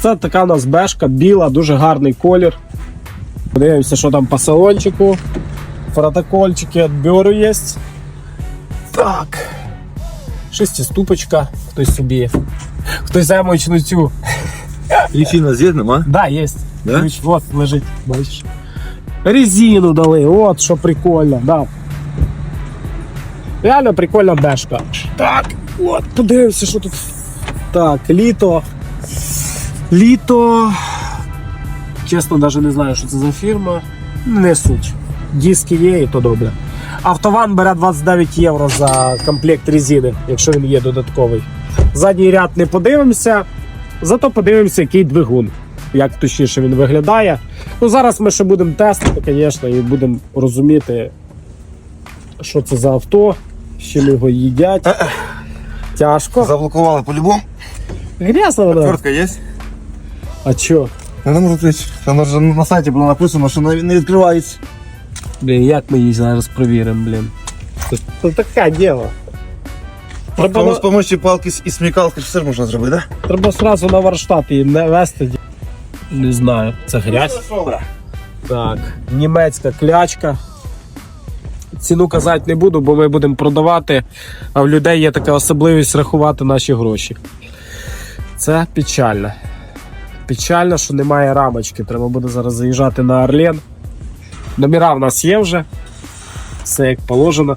Це така у нас бешка, біла, дуже гарний колір. Подивимося, що там по салончику. Протокольчики від бюро є. Так. Шестиступочка. Хтось собі. Хтось замочну цю. Ліфіна з єдним, а? Да, є. Да? Ключ, от лежить, бачиш. Резину дали, от що прикольно, да. Реально прикольна бешка. Так, от, подивимося, що тут. Так, літо. Літо. Чесно, навіть не знаю, що це за фірма. Не суть. Диски є і то добре. Автован бере 29 євро за комплект резини, якщо він є додатковий. Задній ряд не подивимося, зато подивимося, який двигун. Як точніше він виглядає. Ну, зараз ми ще будемо тестити, звісно, і будемо розуміти, що це за авто, з чим його їдять. Тяжко. Заблокували по-любому. Грязно воно. Отвертка є? А чо? Не можу відкрити. Там ж на сайті було написано, що не не відкривається. Блін, як ми її зараз перевіримо, блін. Це таке діло. Треба, З допомогою палки і смікалки все ж можна зробити, так? треба одразу на варштат її не вести. Не знаю. Це грязь. Так, німецька клячка. Ціну казати не буду, бо ми будемо продавати, а в людей є така особливість рахувати наші гроші. Це печально. Печально, що немає рамочки. Треба буде зараз заїжджати на Орлен. Номера в нас є вже. Все як положено.